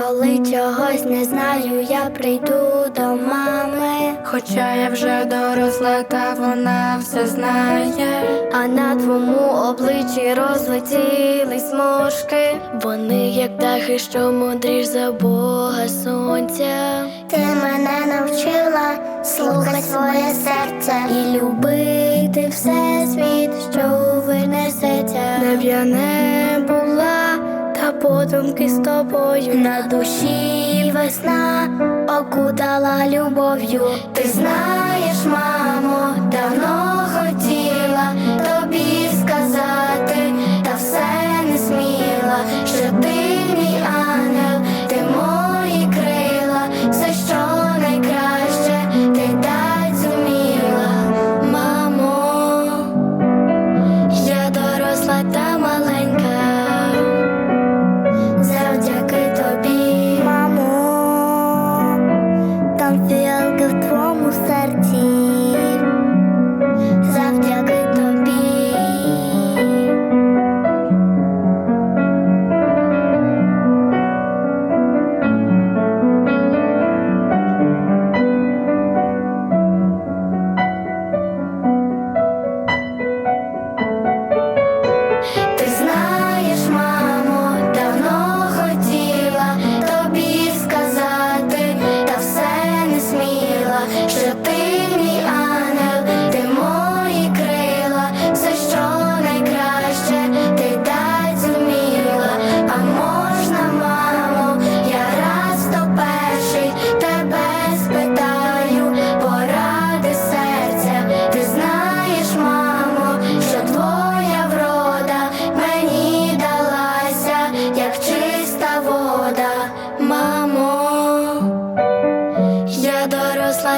коли чогось не знаю, я прийду до мами. Хоча я вже доросла, та вона все знає. А на твоєму обличчі розлетілись смужки. Вони як птахи, що мудріш за Бога сонця. Ти мене навчила слухати своє серце. І любити все світ, що винесеться. Не подумки з тобою. На душі весна окутала любов'ю. Ти знаєш, мамо, сміла, що ти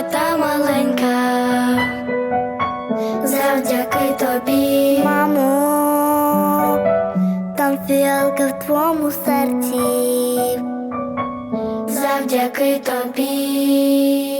та маленька, завдяки тобі. Мамо, там фіалка в твоєму серці. Завдяки тобі.